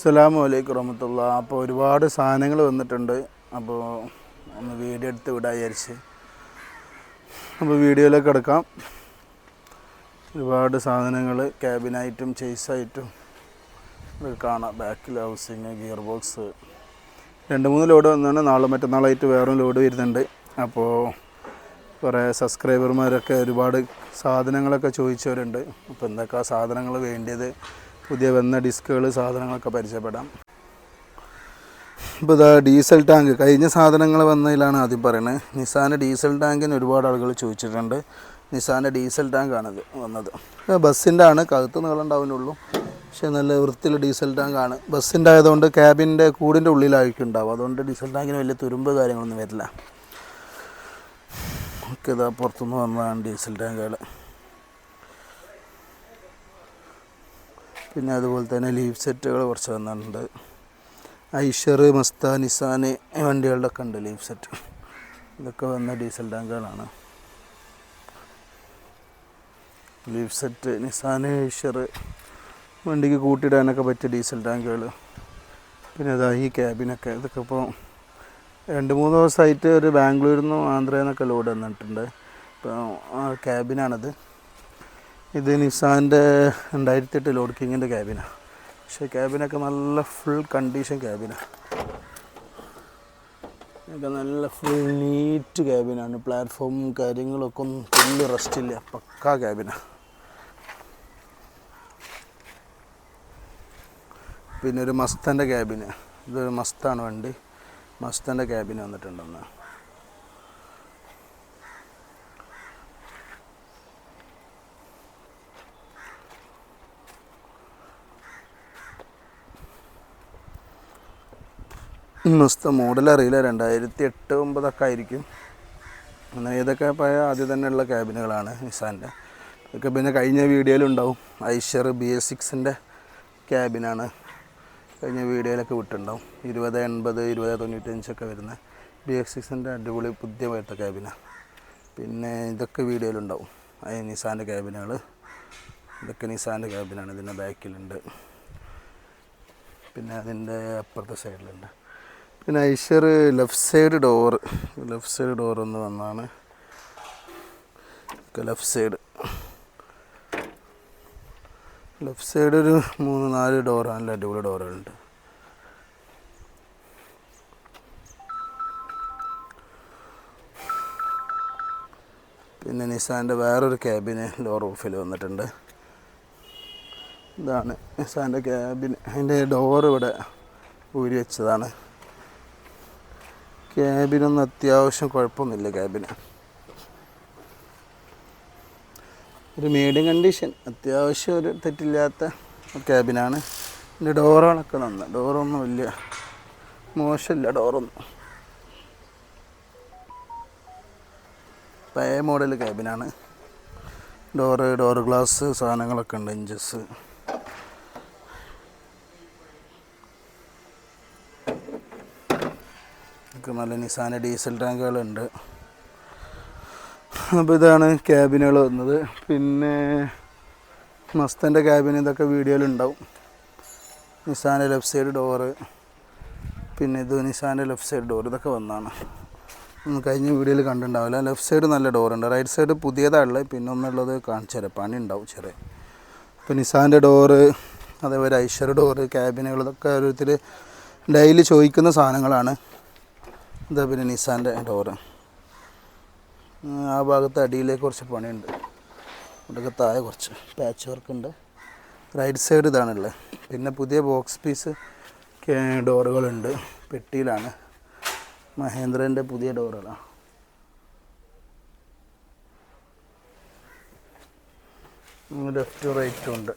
അസ്സലാമു അലൈക്കും വറഹമത്തുള്ള. അപ്പോൾ ഒരുപാട് സാധനങ്ങൾ വന്നിട്ടുണ്ട്. അപ്പോൾ ഒന്ന് വീഡിയോ എടുത്ത് വിടാൻ വിചാരിച്ച്. അപ്പോൾ വീഡിയോയിലേക്ക് കിടക്കാം ഒരുപാട് സാധനങ്ങൾ ക്യാബിനായിട്ടും ചേസായിട്ടും കാണാം. ബാക്കിൽ ഹൗസിങ് ഗിയർ ബോക്സ് രണ്ട് മൂന്ന് ലോഡ് വന്നാണ്. നാളെ മറ്റന്നാളായിട്ട് വേറൊരു ലോഡ് വരുന്നുണ്ട്. അപ്പോൾ കുറേ സബ്സ്ക്രൈബർമാരൊക്കെ ഒരുപാട് സാധനങ്ങളൊക്കെ ചോദിച്ചവരുണ്ട്. അപ്പോൾ എന്തൊക്കെ സാധനങ്ങൾ വേണ്ടിയത്? പുതിയ വന്ന ഡിസ്കുകൾ സാധനങ്ങളൊക്കെ പരിചയപ്പെടാം. ഇപ്പോൾ ഇതാ ഡീസൽ ടാങ്ക്. കഴിഞ്ഞ സാധനങ്ങൾ വന്നതിലാണ് ആദ്യം പറയുന്നത് നിസാന്റെ ഡീസൽ ടാങ്കിന് ഒരുപാട് ആളുകൾ ചോദിച്ചിട്ടുണ്ട്. നിസാന്റെ ഡീസൽ ടാങ്കാണിത് വന്നത്. ബസ്സിന്റെ ആണ് കഴുത്ത് നീളം ഉണ്ടാവുന്നുള്ളൂ. പക്ഷേ നല്ല വൃത്തിയുള്ള ഡീസൽ ടാങ്കാണ്. ബസ്സിന്റെ ആയതുകൊണ്ട് ക്യാബിന്റെ കൂടിന്റെ ഉള്ളിലായിരിക്കും ഉണ്ടാവും അതുകൊണ്ട് ഡീസൽ ടാങ്കിന് വലിയ തുരുമ്പ് കാര്യങ്ങളൊന്നും വരില്ല. ഓക്കെ ഇതാ പുറത്തുനിന്ന് വന്നതാണ് ഡീസൽ ടാങ്കുകൾ പിന്നെ അതുപോലെ തന്നെ ലീവ് സെറ്റുകൾ കുറച്ച് വന്നിട്ടുണ്ട്. ഐഷർ മസ്ത നിസാൻ വണ്ടികളുടെ ഒക്കെ ഉണ്ട് ലീവ് സെറ്റ് ഇതൊക്കെ വന്ന ഡീസൽ ടാങ്കുകളാണ് ലീവ് സെറ്റ് നിസാൻ ഐഷർ വണ്ടിക്ക് കൂട്ടിയിടാനൊക്കെ പറ്റിയ ഡീസൽ ടാങ്കുകൾ പിന്നെ അതാ ഈ ക്യാബിനൊക്കെ ഇതൊക്കെ ഇപ്പോൾ രണ്ട് മൂന്ന് ദിവസമായിട്ട് ഒരു ബാംഗ്ലൂരിൽ നിന്നും ആന്ധ്രയിൽ നിന്നൊക്കെ ലോഡ് വന്നിട്ടുണ്ട്. ഇപ്പോൾ ക്യാബിനാണിത് ഇത് നിസാന്റെ രണ്ടായിരത്തി എട്ട് ലോഡ് കിങ്ങിന്റെ ക്യാബിനാണ് പക്ഷേ ക്യാബിനൊക്കെ നല്ല ഫുൾ കണ്ടീഷൻ ക്യാബിനാണ് ഒക്കെ നല്ല ഫുൾ നീറ്റ് ക്യാബിനാണ് പ്ലാറ്റ്ഫോമും കാര്യങ്ങളൊക്കെ ഒന്നും ഫുൾ റെസ്റ്റ് ഇല്ല. പക്കാ ക്യാബിനാണ് പിന്നെ ഒരു മസ്തന്റെ ക്യാബിന് ഇതൊരു മസ്താണ് വണ്ടി. മസ്തന്റെ ക്യാബിന് വന്നിട്ടുണ്ടെന്ന്. മസ്ത മോഡൽ അറിയില്ല. രണ്ടായിരത്തി എട്ട് ഒമ്പതൊക്കെ ആയിരിക്കും. എന്നാൽ ഇതൊക്കെ പഴയ ആദ്യം തന്നെയുള്ള ക്യാബിനുകളാണ് നിസാന്റെ. ഇതൊക്കെ പിന്നെ കഴിഞ്ഞ വീഡിയോയിലുണ്ടാവും ഐഷർ ബി എസ് സിക്സിന്റെ ക്യാബിനാണ് കഴിഞ്ഞ വീഡിയോയിലൊക്കെ വിട്ടിട്ടുണ്ടാവും. ഇരുപത് എൺപത് ഇരുപത് തൊണ്ണൂറ്റഞ്ചൊക്കെ വരുന്ന ബി എസ് സിക്സിന്റെ അടിപൊളി പുതിയ പോലത്തെ ക്യാബിനാണ് പിന്നെ ഇതൊക്കെ വീഡിയോയിലുണ്ടാവും അത് നിസാന്റെ ക്യാബിനുകൾ ഇതൊക്കെ നിസാന്റെ ക്യാബിനാണ് ഇതിന്റെ ബാക്കിലുണ്ട് പിന്നെ അതിന്റെ അപ്പുറത്തെ സൈഡിലുണ്ട് പിന്നെ Eicher left side door left side door ഒന്ന് വന്നാണ്. Left side. ലെഫ്റ്റ് സൈഡ് ഒരു മൂന്ന് നാല് ഡോറാണ് നല്ല അടിപൊളി ഡോറുകളുണ്ട്. പിന്നെ നിസാന്റെ വേറൊരു ക്യാബിന് ലോ റൂഫിൽ വന്നിട്ടുണ്ട്. ഇതാണ് നിസാന്റെ ക്യാബിൻ അതിന്റെ ഡോർ ഇവിടെ ഊരി വെച്ചതാണ്. ക്യാബിനൊന്നും അത്യാവശ്യം കുഴപ്പമൊന്നുമില്ല ക്യാബിന്. ഒരു മീഡിയം കണ്ടീഷൻ അത്യാവശ്യം ഒരു തെറ്റില്ലാത്ത ക്യാബിനാണ്. എന്റെ ഡോറുകളൊക്കെ നന്ന. ഡോറൊന്നും ഇല്ല. മോശമില്ല ഡോറൊന്നും പഴയ മോഡൽ ക്യാബിനാണ്. ഡോറ് ഡോർ ഗ്ലാസ് സാധനങ്ങളൊക്കെ ഉണ്ട് ഇഞ്ചസ് ഒക്കെ നല്ല നിസാന ഡീസൽ ടാങ്കുകളുണ്ട്. അപ്പോൾ ഇതാണ് ക്യാബിനുകൾ വന്നത്. പിന്നെ മസ്തന്റെ ക്യാബിൻ ഇതൊക്കെ വീഡിയോയിലുണ്ടാവും നിസാന്റെ ലെഫ്റ്റ് സൈഡ് ഡോറ് പിന്നെ ഇത് നിസാന്റെ ലെഫ്റ്റ് സൈഡ് ഡോർ ഇതൊക്കെ വന്നാണ്. കഴിഞ്ഞ വീഡിയോയിൽ കണ്ടിട്ടുണ്ടാവില്ല. ലെഫ്റ്റ് സൈഡ് നല്ല ഡോറുണ്ട് റൈറ്റ് സൈഡ് പുതിയതാണുള്ളത് പിന്നെ ഒന്നുള്ളത് കാണിച്ചു പണി ഉണ്ടാവും ചെറിയ. അപ്പോൾ നിസാന്റെ ഡോറ് അതേപോലെ ഐശ്വര ഡോറ് ക്യാബിനുകൾ ഇതൊക്കെ ഓരോരുത്തർ ഡെയിലി ചോദിക്കുന്ന സാധനങ്ങളാണ്. ഇതാ പിന്നെ നിസാന്റെ ഡോറ് ആ ഭാഗത്ത് അടിയിലേക്ക് കുറച്ച് പണിയുണ്ട്. ഇവിടെയൊക്കെ താഴെ കുറച്ച് പാച്ച് വർക്ക് ഉണ്ട്. റൈറ്റ് സൈഡ് ഇതാണുള്ളത്. പിന്നെ പുതിയ ബോക്സ് പീസ് ഡോറുകളുണ്ട്. പെട്ടിയിലാണ്. മഹേന്ദ്രന്റെ പുതിയ ഡോറുകളാണ് ലെഫ്റ്റ് റൈറ്റും ഉണ്ട്.